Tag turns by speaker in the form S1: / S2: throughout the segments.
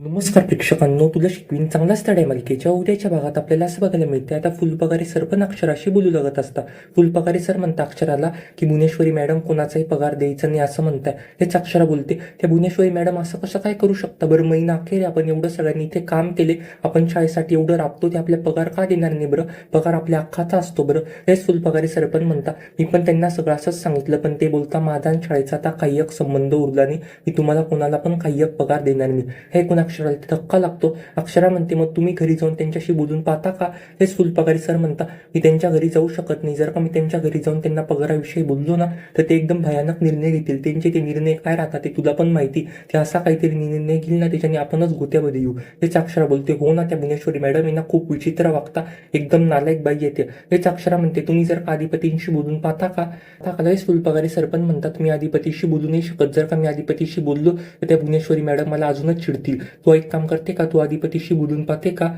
S1: नमस्कार प्रेक्षकांनो तुला शिकवीन चांगलाच स्थळ आहे मालिकेच्या. उद्याच्या भागात आपल्याला असं बघायला मिळते आता फुलपगारे सर पण अक्षराशी बोलू लागत असता फुलपगारे सर म्हणता अक्षराला की भुवनेश्वरी मॅडम कोणाचाही पगार द्यायचा नाही असं म्हणताय. तेच अक्षरा बोलते. त्या भुवनेश्वरी मॅडम असं कसं काय करू शकता बरं? महिना अखेर आपण एवढं सगळ्यांनी इथे काम केले. आपण शाळेसाठी एवढं राबतो. ते आपल्या पगार का देणार नाही बरं? पगार आपल्या अख्खाचा असतो बरं? हेच फुलपगारे सर पण म्हणता मी पण त्यांना सगळं असंच सांगितलं. पण ते बोलता माझा शाळेचा आता काही एक संबंध उरला नाही. मी तुम्हाला कोणाला पण काही एक पगार देणार नाही. हे कोणा अक्षराला धक्का लागतो. अक्षरा म्हणते मग तुम्ही घरी जाऊन त्यांच्याशी बोलून पाहता का? हेच फुलपगारी सर म्हणता मी त्यांच्या घरी जाऊ शकत नाही. जर का मी त्यांच्या घरी जाऊन त्यांना पगाराविषयी बोललो ना तर ते एकदम भयानक निर्णय घेतील. त्यांचे ते निर्णय काय राहतात ते तुला पण माहिती. ते असा काहीतरी निर्णय घेईल ना त्याच्याने आपणच गोत्यामध्ये येऊ. हेच अक्षरा बोलते. हो ना त्या भुवनेश्वरी मॅडम यांना खूप विचित्र वागता. एकदम नालायक बाई येते. हेच अक्षरा म्हणते तुम्ही जर का अधिपतींशी बोलून पाहता का? हेच फुलपगारी सर पण म्हणतात मी अधिपतीशी बोलू नाही शकत. जर का मी अधिपतीशी बोललो तर त्या भुवनेश्वरी मॅडम मला अजूनच चिडतील. तू एक काम करते का? तू अधिपतीशी बोलून पाहते का?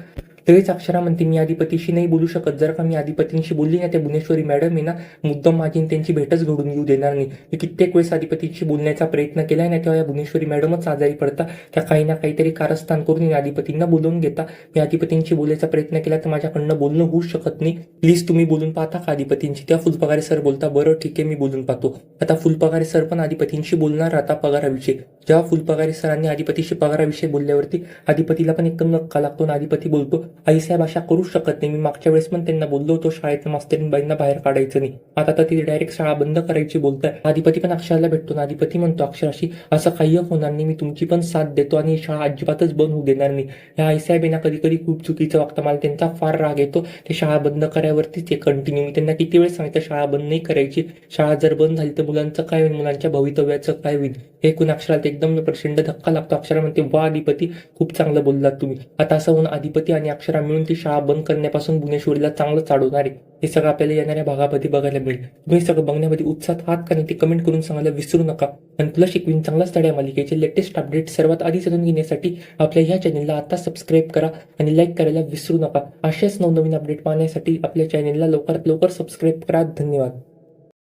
S1: लगेच अक्षरा म्हणते मी अधिपतीशी नाही बोलू शकत. जर का मी अधिपतींशी बोलली ना त्या भुवनेश्वरी मॅडम आहे ना मुद्दाम माझी त्यांची भेटच घडून येऊ देणार नाही. मी कित्येक वेळेस अधिपतींशी बोलण्याचा प्रयत्न केलाय ना तेव्हा या भुवनेश्वरी मॅडमच आजारी पडता. त्या काही ना काहीतरी कारस्थान करून या अधिपतींना बोलवून घेता. मी अधिपतींशी बोलायचा प्रयत्न केला तर माझ्याकडनं बोलणं होऊ शकत नाही. प्लीज तुम्ही बोलून पाहता का अधिपतींशी? त्या फुलपगारे सर बोलता बरं ठीक आहे मी बोलून पाहतो. आता फुलपगारे सर पण अधिपतींशी बोलणार आता पगाराविषयी. जेव्हा फुलपगारी सरांनी अधिपतीशी पगाराविषयी बोलल्यावरती अधिपतीला पण एकदम नक्का लागतो आणि अधिपती बोलतो आई साहेब अशा करूच शकत नाही. मी मागच्या वेळेस पण त्यांना बोललो होतो शाळेतल्या मास्तरींबाईंना बाहेर काढायचं नाही. आता तर ती डायरेक्ट शाळा बंद करायची बोलताय. अधिपती पण अक्षराला भेटतो ना अधिपती म्हणतो अक्षराशी असं काही होणार नाही. मी तुमची पण साथ देतो आणि ही शाळा अजिबातच बंद होऊ देणार नाही. ह्या आईसाहेब यांना कधी कधी खूप चुकीचं वागतं मला त्यांचा फार राग येतो. ते शाळा बंद करायवरतीच ते कंटिन्यू मी त्यांना किती वेळ सांगितलं शाळा बंद नाही करायची. शाळा जर बंद झाली तर मुलांचं काय होईल? मुलांच्या भवितव्याचं काय होईल? हे ऐकून अक्षराला एकदम प्रचंड धक्का लागतो. अक्षरा म्हणते वा अधिपती खूप चांगलं बोललात तुम्ही. आता असं होऊन अधिपती आणि अक्षरा मिळून ती शाळा बंद करण्यापासून भुवनेश्वरीला चांगलं चालवणार आहे हे सगळं आपल्याला येणाऱ्या भागामध्ये बघायला मिळेल. तुम्ही सगळं बघण्यामध्ये उत्साहात आहात का नाही ते कमेंट करून सांगायला विसरू नका. आणि तुला शिकवीन चांगलाच स्थळ मालिकेचे. लेटेस्ट अपडेट सर्वात आधी जाणून घेण्यासाठी आपल्या ह्या चॅनलला आता सबस्क्राईब करा आणि लाईक करायला विसरू नका. असेच नवनवीन अपडेट पाहण्यासाठी आपल्या चॅनलला लवकरात लवकर सबस्क्राईब करा. धन्यवाद.